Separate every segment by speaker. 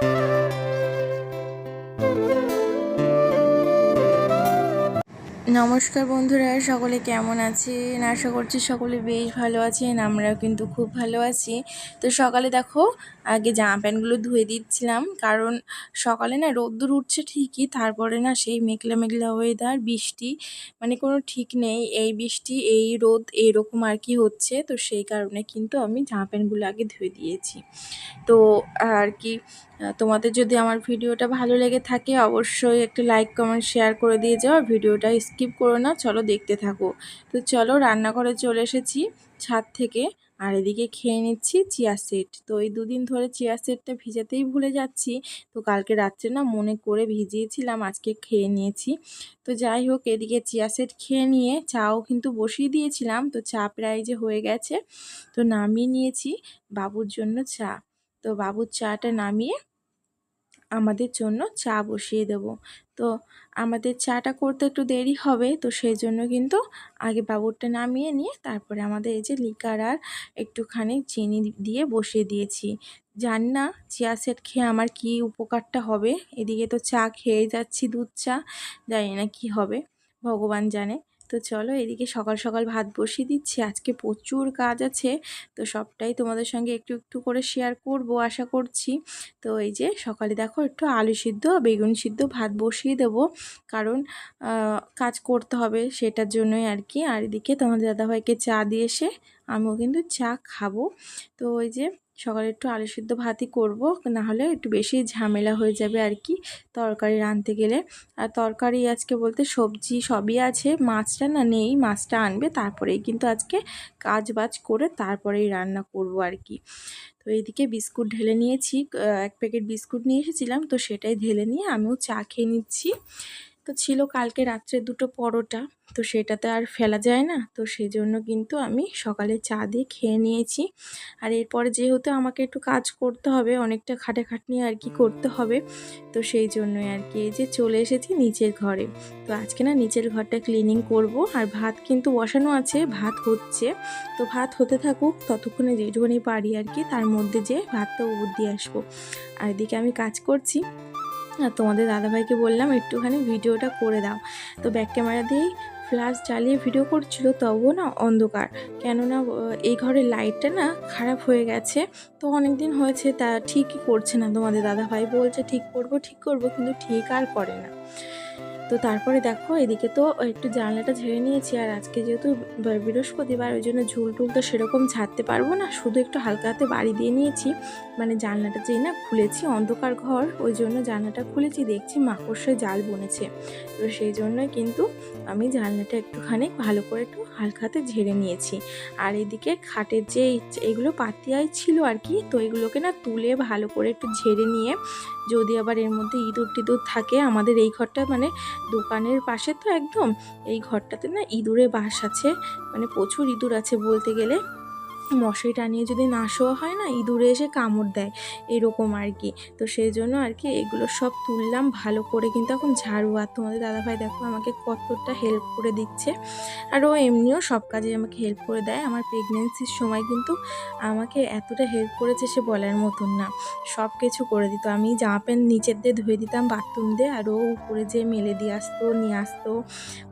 Speaker 1: Música নমস্কার বন্ধুরা, সকলে কেমন আছেন? আশা করছি সকলে বেশ ভালো আছেন, আমরাও কিন্তু খুব ভালো আছি। তো সকালে দেখো, আগে জামা প্যান্টগুলো ধুয়ে দিচ্ছিলাম, কারণ সকালে না রোদ্দুর উঠছে ঠিকই, তারপরে না সেই মেঘলা মেঘলা ওয়েদার বৃষ্টি মানে কোনো ঠিক নেই। এই বৃষ্টি, এই রোদ এইরকম আর কি হচ্ছে, তো সেই কারণে কিন্তু আমি জামা প্যান্টগুলো আগে ধুয়ে দিয়েছি। তো আর কি, তোমাদের যদি আমার ভিডিওটা ভালো লেগে থাকে, অবশ্যই একটা লাইক কমেন্ট শেয়ার করে দিয়ে যাও ভিডিওটা স্কিপ করো না, চলো দেখতে থাকো। তো চলো রান্নাঘরে চলে এসেছি ছাদ থেকে। আর এদিকে খেয়ে নিচ্ছি চিয়া সেট তো এই দুদিন ধরে চিয়া সেটটা ভিজাতেই ভুলে যাচ্ছি। তো কালকে রাত্রে না মনে করে ভিজিয়েছিলাম, আজকে খেয়ে নিয়েছি। তো যাই হোক, এদিকে চিয়া সেট খেয়ে নিয়ে চাও কিন্তু বসিয়ে দিয়েছিলাম। তো চা প্রায় যে হয়ে গেছে, তো নামিয়ে নিয়েছি বাবুর জন্য চা। তো বাবুর চাটা নামিয়ে আমাদের জন্য চা বসিয়ে দেব। তো আমাদের চাটা করতে একটু দেরি হবে, তো সেই জন্য কিন্তু আগে বাবুরটা নামিয়ে নিয়ে তারপরে আমাদের এই যে লিকার আর একটুখানি চিনি দিয়ে বসিয়ে দিয়েছি। জানি না চিয়া সেট খেয়ে আমার কি উপকারটা হবে, এদিকে তো চা খেয়ে যাচ্ছি দুধ চা, জানি না কি হবে, ভগবান জানে। তো চলো এদিকে সকাল সকাল ভাত বসিয়ে দিচ্ছি। আজকে প্রচুর কাজ আছে, তো সবটাই তোমাদের সঙ্গে একটু একটু করে শেয়ার করব আশা করছি। তো এই যে সকালে দেখো একটু আলু সিদ্ধ, বেগুন সিদ্ধ ভাত বসিয়ে দেব। কারণ কাজ করতে হবে সেটার জন্যই আর কি। আর এদিকে তোমাদের দাদাভাইকে চা দিয়ে এসে আমিও কিন্তু চা খাব। তো ওই যে সকালে একটু আলু সিদ্ধ ভাতই করব, নাহলে একটু বেশি ঝামেলা হয়ে যাবে আর কি তরকারি রাঁধতে গেলে। আর তরকারি আজকে বলতে সবজি সবই আছে, মাছটা না নেই, মাছটা আনবে, তারপরেই কিন্তু আজকে কাজ বাজ করে তারপরেই রান্না করব আর কি। তো এইদিকে বিস্কুট ঢেলে নিয়েছি এক প্যাকেট বিস্কুট নিয়ে এসেছিলাম, তো সেটাই ঢেলে নিয়ে আমিও চা খেয়ে নিচ্ছি। তো ছিল কালকে রাত্রে দুটো পরোটা। তো সেটাতে আর ফেলা যায় না। তো সেই জন্য কিন্তু আমি সকালে চা দিয়ে খেয়ে নিয়েছি। আর এরপরে যেহেতু আমাকে একটু কাজ করতে হবে অনেকটা খাটাখাটনি আর কি করতে হবে তো সেই জন্যই আর কি এই যে চলে এসেছি নিচের ঘরে। তো আজকে না নিচের ঘরটা ক্লিনিং করব। আর ভাত কিন্তু বসানো আছে ভাত হচ্ছে। তো ভাত হতে থাকুক ততক্ষণে যেটুকুনি পারি আর কি তার মধ্যে যে ভাতটা উপর দিয়ে আসব। আর এদিকে আমি কাজ করছি। আর তোমাদের দাদাভাইকে বললাম, একটুখানি ভিডিওটা করে দাও। তো ব্যাক ক্যামেরা দিয়েই ফ্ল্যাশ জ্বালিয়ে ভিডিও করছিল, তবুও না অন্ধকার। কেননা এই ঘরের লাইটটা না খারাপ হয়ে গেছে। তো অনেক দিন হয়েছে, তা ঠিকই করছে না তোমাদের দাদাভাই। বলছে, ঠিক করব ঠিক করব, কিন্তু ঠিক আর করে না। তো তারপরে দেখো, এদিকে তো একটু জানলাটা ঝেড়ে নিয়েছি, আর আজকে যেহেতু বৃহস্পতিবার, ওই জন্য ঝুল টুল তো সেরকম ছাড়তে পারব না। শুধু একটু হালকা হাতে বাড়ি দিয়ে নিয়েছি মানে জানলাটা যেই না খুলেছি, অন্ধকার ঘর, ওই জন্য জানলাটা খুলেছি, দেখছি মাকড়সায় জাল বনেছে। তো সেই জন্য কিন্তু আমি জানলাটা একটুখানি ভালো করে একটু হালকা হাতে ঝেড়ে নিয়েছি। আর এদিকে খাটের যে এগুলো পাতিয়ায় ছিল আর কি, তো এগুলোকে না তুলে ভালো করে একটু ঝেড়ে নিয়ে যদি আবার এর মধ্যে ইঁদুর টিঁদুর থাকে, আমাদের এই ঘরটা মানে দোকানের পাশে তো একদম, এই ঘরটাতে না ইঁদুরে বাস আছে মানে প্রচুর ইঁদুর আছে বলতে গেলে। মশারি টানিয়ে যদি না শোয়া হয় না ইঁদুরে এসে কামড় দেয়, এরকম আর কি। তো সেই জন্য আর কি এগুলো সব তুললাম, ভালো করে কিন্তু এখন ঝাড়ু। আর তোমাদের দাদাভাই দেখো আমাকে কতটা হেল্প করে দিচ্ছে। আর ও এমনিও সব কাজে আমাকে হেল্প করে দেয়। আমার প্রেগনেন্সির সময় কিন্তু আমাকে এতটা হেল্প করেছে সে বলার মতন না। সব কিছু করে দিত। আমি জামা প্যান্ট নিচের দিয়ে ধুয়ে দিতাম বাথরুম দিয়ে, আর ও উপরে যেয়ে মেলে দিয়ে আসতো, নিয়ে আসতো।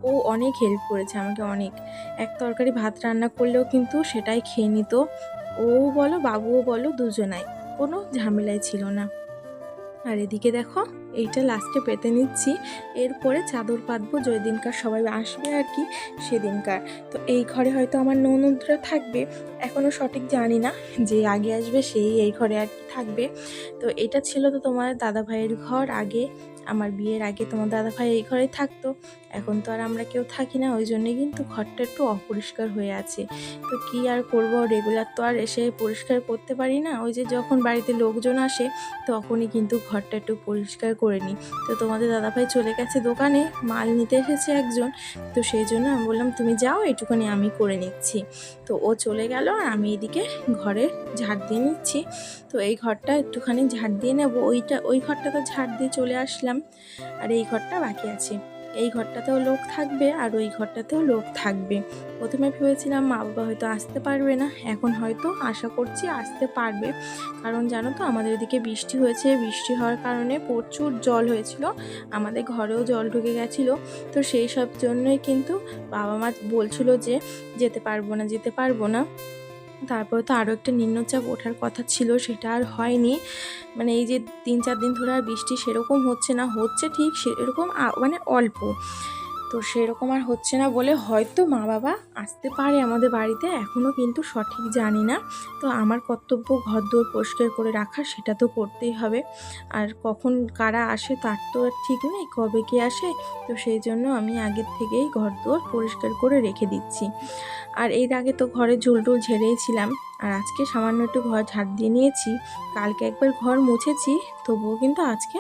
Speaker 1: ও অনেক হেল্প করেছে আমাকে অনেক। এক তরকারি ভাত রান্না করলেও কিন্তু সেটাই খেয়ে নিত। ও বলো, বাবুও বলো, দুজনাই। কোনো ঝামেলাই ছিল না। আর এদিকে দেখো, এইটা লাস্টে পেতে নিচ্ছি। এরপরে চাদর পাতবো দিনকার সবাই আসবে আর কি, সেদিনকার। তো এই ঘরে হয়তো আমার ননদরা থাকবে এখনও সঠিক জানি না। যে আগে আসবে, সেই এই ঘরে আর কি থাকবে। তো এটা ছিল তো তোমার দাদা ভাইয়ের ঘর আগে। আমার বিয়ের আগে তোমার দাদা ভাই এই ঘরেই থাকতো। এখন তো আর আমরা কেউ থাকি না ওই জন্যে কিন্তু ঘরটা একটু অপরিষ্কার হয়ে আছে। তো কি আর করব রেগুলার তো আর এসে পরিষ্কার করতে পারি না। ওই যে যখন বাড়িতে লোকজন আসে, তখনই কিন্তু ঘরটা একটু পরিষ্কার করে নিই। তো তোমাদের দাদাভাই চলে গেছে দোকানে, মাল নিতে এসেছে একজন। তো সেই জন্য আমি বললাম, তুমি যাও এটুখানি আমি করে নিচ্ছি। তো ও চলে গেল আর আমি এদিকে ঘরে ঝাড় দিয়ে নিচ্ছি। তো এই ঘরটা একটুখানি ঝাড় দিয়ে নেব। ওইটা, ওই ঘরটা তো ঝাড় দিয়ে চলে আসলাম। আর এই ঘরটা বাকি আছে। এই ঘরটাতেও লোক থাকবে আর ওই ঘরটাতেও লোক থাকবে। প্রথমে ভেবেছিলাম মা বাবা হয়তো আসতে পারবে না। এখন হয়তো আশা করছি আসতে পারবে। কারণ জানো তো, আমাদের এদিকে বৃষ্টি হয়েছে। বৃষ্টি হওয়ার কারণে প্রচুর জল হয়েছিল। আমাদের ঘরেও জল ঢুকে গেছিল। তো সেই সব জন্যই কিন্তু বাবা মা বলছিল যে, যেতে পারব না, যেতে পারব না। তারপরে তো আরও একটা নিম্নচাপ ওঠার কথা ছিল, সেটা আর হয়নি। মানে এই যে তিন চার দিন ধরে আর বৃষ্টি সেরকম হচ্ছে না, হচ্ছে ঠিক সেরকম মানে অল্প। তো সেরকম আর হচ্ছে না বলে হয়তো মা বাবা আসতে পারে আমাদের বাড়িতে এখনও কিন্তু সঠিক জানি না। তো আমার কর্তব্য ঘর দোর পরিষ্কার করে রাখা সেটা তো করতেই হবে। আর কখন কারা আসে তার তো আর ঠিক নেই, কবে কে আসে, তো সেই জন্য আমি আগের থেকেই ঘর দোর পরিষ্কার করে রেখে দিচ্ছি। আর এর আগে তো ঘরে ঝুলটুল ঝেড়েইছিলাম আর আজকে সামান্য একটু ঘর ঝাড় দিয়ে নিয়েছি। কালকে একবার ঘর মুছেছি, তবুও কিন্তু আজকে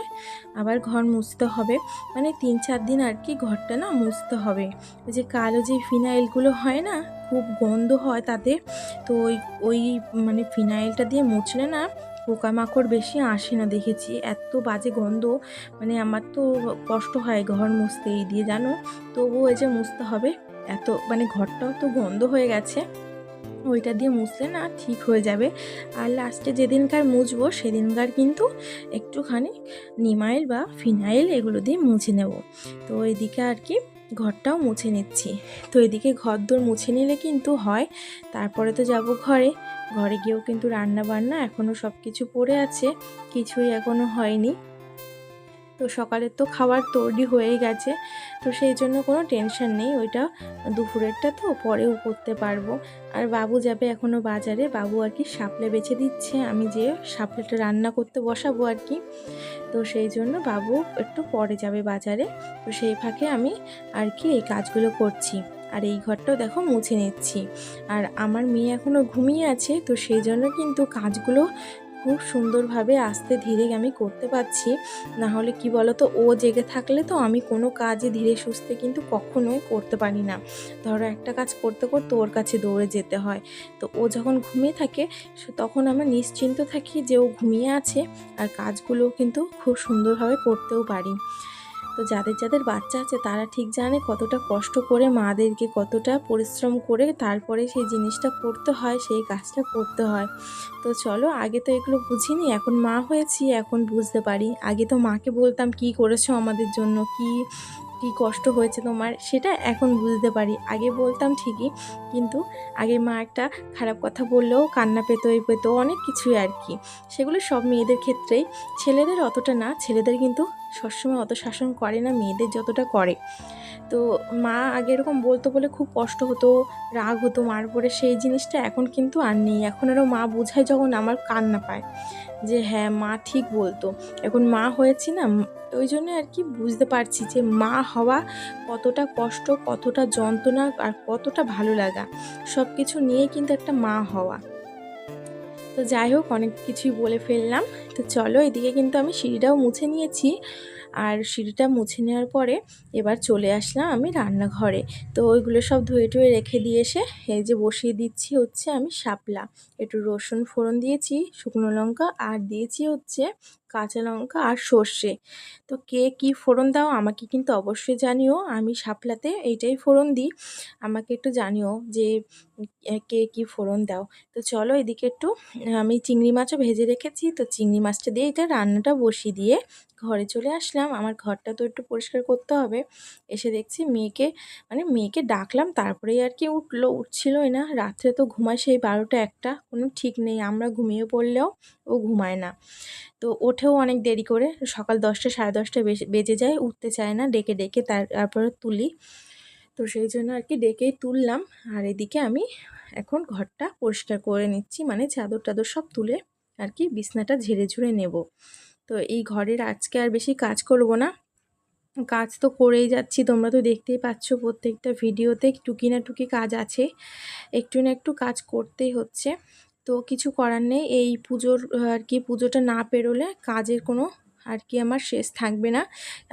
Speaker 1: আবার ঘর মুছতে হবে। মানে তিন চার দিন আর কি ঘরটা না মুছতে হবে। ওই যে কালো যে ফিনাইলগুলো হয় না, খুব গন্ধ হয় তাতে। তো ওই ওই মানে ফিনাইলটা দিয়ে মুছলে না পোকামাকড় বেশি আসে না দেখেছি। এত বাজে গন্ধ। মানে আমার তো কষ্ট হয় ঘর মুছতে এই দিয়ে, জানো? তবুও এই যে মুছতে হবে। এত মানে ঘরটাও তো গন্ধ হয়ে গেছে। ওইটা দিয়ে মুছলে না ঠিক হয়ে যাবে। আর লাস্টে যেদিনকার মুছবো, সেদিনকার কিন্তু একটুখানি নিমাইল বা ফিনাইল এগুলো দিয়ে মুছে নেব। তো এদিকে আর কি ঘরটাও মুছে নিচ্ছি। তো এদিকে ঘর দোর মুছে নিলে কিন্তু হয়। তারপরে তো যাব ঘরে। ঘরে গিয়েও কিন্তু রান্না বান্না এখনও সব কিছু পড়ে আছে। কিছুই এখনও হয়নি। তো সকালের তো খাবার তৈরি হয়েই গেছে। তো সেই জন্য কোনো টেনশন নেই, ওইটা দুপুরেরটা তো পরেও করতে পারব। আর বাবু যাবে এখনও বাজারে, বাবু আর কি শাপলে বেছে দিচ্ছে, আমি যে শাপলেটা রান্না করতে বসাবো আর কি। তো সেই জন্য বাবু একটু পরে যাবে বাজারে, তো সেই ফাঁকে আমি আর কি এই কাজগুলো করছি। আর এই ঘরটাও দেখো মুছে নিচ্ছি। আর আমার মেয়ে এখনও ঘুমিয়ে আছে, তো সেই জন্য কিন্তু কাজগুলো খুব সুন্দরভাবে আস্তে ধীরে আমি করতে পারছি। না হলে কি বলতো, ও জেগে থাকলে তো আমি কোনো কাজই ধীরে সুস্থে কিন্তু কখনোই করতে পারি না। ধরো একটা কাজ করতে করতে ওর কাছে দৌড়ে যেতে হয়। তো ও যখন ঘুমিয়ে থাকে তখন আমরা নিশ্চিন্ত থাকি যে ও ঘুমিয়ে আছে আর কাজগুলো কিন্তু খুব সুন্দরভাবে করতেও পারি। তো যাদের যাদের বাচ্চা আছে তারা ঠিক জানে কতটা কষ্ট করে মাদেরকে কতটা পরিশ্রম করে তারপরে সেই জিনিসটা করতে হয়, সেই কাজটা করতে হয়। তো চলো আগে তো এগুলো বুঝিনি, এখন মা হয়েছি, এখন বুঝতে পারি। আগে তো মাকে বলতাম কি করেছ আমাদের জন্য, কি কি কষ্ট হয়েছে তোমার, সেটা এখন বুঝতে পারি। আগে বলতাম ঠিকই, কিন্তু আগে মা একটা খারাপ কথা বললেও কান্না পেতো এই পেতো, অনেক কিছুই আর কি। সেগুলো সব মেয়েদের ক্ষেত্রেই, ছেলেদের অতটা না, ছেলেদের কিন্তু সবসময় অত শাসন করে না, মেয়েদের যতটা করে। তো মা আগে এরকম বলতো বলে খুব কষ্ট হতো, রাগ হতো মার পরে সেই জিনিসটা এখন কিন্তু আর নেই। এখন আরও মা বোঝায় যখন আমার কান্না পায় যে হ্যাঁ মা ঠিক বলতো। এখন মা হয়েছি না, ওই জন্য আর কি বুঝতে পারছি যে, মা হওয়া কতটা কষ্ট, কতটা যন্ত্রণা আর কতটা ভালো লাগা। সব কিছু নিয়ে কিন্তু একটা মা হওয়া। তো যাই হোক, অনেক কিছুই বলে ফেললাম। তো চলো এদিকে কিন্তু আমি সিঁড়িটাও মুছে নিয়েছি। আর সিঁড়িটা মুছে নেওয়ার পরে এবার চলে আসলাম আমি রান্নাঘরে। তো ওইগুলো সব ধুয়ে টুয়ে রেখে দিয়ে এসে এই যে বসিয়ে দিচ্ছি হচ্ছে আমি শাপলা। একটু রসুন ফোড়ন দিয়েছি, শুকনো লঙ্কা আর দিয়েছি হচ্ছে কাঁচা লঙ্কা আর সর্ষে। তো কে কি ফোড়ন দাও আমাকে কিন্তু অবশ্যই জানিও, আমি শাপলাতে এইটাই ফোড়ন দিই। আমাকে একটু জানিও যে কে কি ফোড়ন দাও। তো চলো এদিকে একটু, আমি চিংড়ি মাছও ভেজে রেখেছি, তো চিংড়ি মাছটা দিয়ে এটা রান্নাটা বসিয়ে দিয়ে ঘরে চলে আসলাম। আমার ঘরটা তো একটু পরিষ্কার করতে হবে। এসে দেখছি মেয়েকে মানে মেয়েকে ডাকলাম, তারপরেই আর কি উঠল, উঠছিলই না। রাত্রে তো ঘুমায় সেই বারোটা একটা, কোনো ঠিক নেই, আমরা ঘুমিয়ে পড়লেও ও ঘুমায় না। তো ওঠেও অনেক দেরি করে, সকাল দশটা, সাড়ে দশটা বেজে- বেজে যায়, উঠতে চায় না, ডেকে ডেকে তার- তারপরে তুলি। তো সেই জন্য আর কি ডেকেই তুললাম, আর এদিকে আমি এখন ঘরটা পরিষ্কার করে নিচ্ছি মানে চাদর টাদর সব তুলে আর কি বিছনাটা ঝেড়ে ঝুড়ে নেব। তো এই ঘরের আজকে আর বেশি কাজ করব না। কাজ তো করেই যাচ্ছি, তোমরা তো দেখতেই পাচ্ছ প্রত্যেকটা ভিডিওতে টুকি না টুকি কাজ আছে। একটু না একটু কাজ করতেই হচ্ছে। তো কিছু করার নেই, এই পুজোর আর কি পুজোটা না পেরোলে কাজের কোনো আর কি আমার শেষ থাকবে না।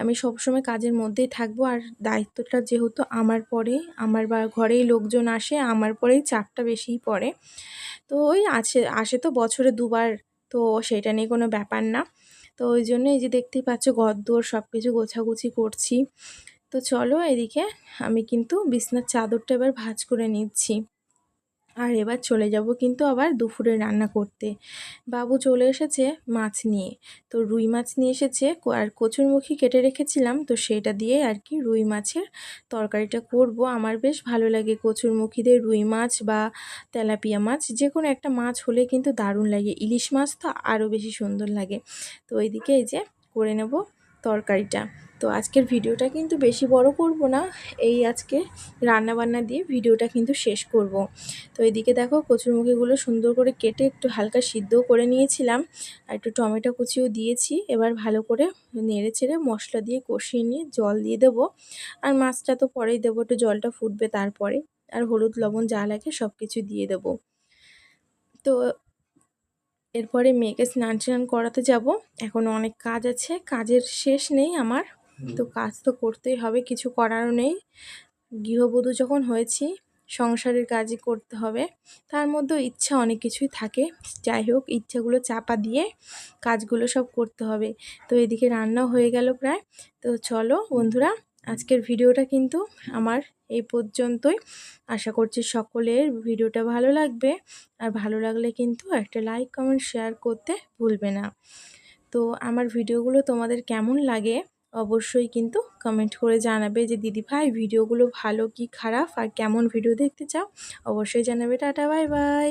Speaker 1: আমি সবসময় কাজের মধ্যেই থাকব আর দায়িত্বটা যেহেতু আমার পরে, আমার বা, ঘরেই লোকজন আসে, আমার পরেই চাপটা বেশিই পড়ে। তো ওই আছে, আসে তো বছরে দুবার, তো সেটা নিয়ে কোনো ব্যাপার না। তো ওই জন্য এই যে দেখতেই পাচ্ছ ঘর দোর সব কিছু গোছাগুছি করছি। তো চলো এদিকে আমি কিন্তু বিছনার চাদরটা এবার ভাঁজ করে নিচ্ছি। আর এবার চলে যাব কিন্তু আবার দুপুরে রান্না করতে। বাবু চলে এসেছে মাছ নিয়ে। তো রুই মাছ নিয়ে এসেছে আর কচুরমুখী কেটে রেখেছিলাম, তো সেটা দিয়ে আর কি রুই মাছের তরকারিটা করব। আমার বেশ ভালো লাগে কচুরমুখীদের রুই মাছ বা তেলাপিয়া মাছ। যে কোনো একটা মাছ হলে কিন্তু দারুণ লাগে। ইলিশ মাছ তো আরও বেশি সুন্দর লাগে। তো ওইদিকে এই যে করে নেব তরকারিটা। তো আজকের ভিডিওটা কিন্তু বেশি বড় করব না, এই আজকে রান্না বান্না দিয়ে ভিডিওটা কিন্তু শেষ করব। তো এদিকে দেখো কচুরমুখিগুলো সুন্দর করে কেটে একটু হালকা সিদ্ধও করে নিয়েছিলাম, আর একটু টমেটো কুচিও দিয়েছি, এবার ভালো করে নেড়ে চেড়ে মশলা দিয়ে কষিয়ে নিয়ে জল দিয়ে দেব, আর মাছটা তো পরেই দেবো, একটু জলটা ফুটবে তারপরে, আর হলুদ, লবণ যা লাগে সব কিছু দিয়ে দেবো। তো এরপরে মেয়েকে স্নান টান করাতে যাব, এখন অনেক কাজ আছে, কাজের শেষ নেই আমার তো কাজ তো করতেই হবে, কিছু করারও নেই। গৃহবধূ যখন হয়েছি, সংসারের কাজই করতে হবে। তার মধ্যেও ইচ্ছা অনেক কিছুই থাকে। যাই হোক, ইচ্ছাগুলো চাপা দিয়ে কাজগুলো সব করতে হবে। তো এদিকে রান্না হয়ে গেল প্রায়। তো চলো বন্ধুরা, আজকের ভিডিওটা কিন্তু আমার এই পর্যন্তই। আশা করছি সকলের ভিডিওটা ভালো লাগবে। আর ভালো লাগলে কিন্তু একটা লাইক, কমেন্ট, শেয়ার করতে ভুলবে না। তো আমার ভিডিওগুলো তোমাদের কেমন লাগে অবশ্যই কিন্তু কমেন্ট করে জানাবে যে, দিদি ভাই, ভিডিওগুলো ভালো কি খারাপ? আর কেমন ভিডিও দেখতে চাও? অবশ্যই জানাবে। Ta-ta, bye bye.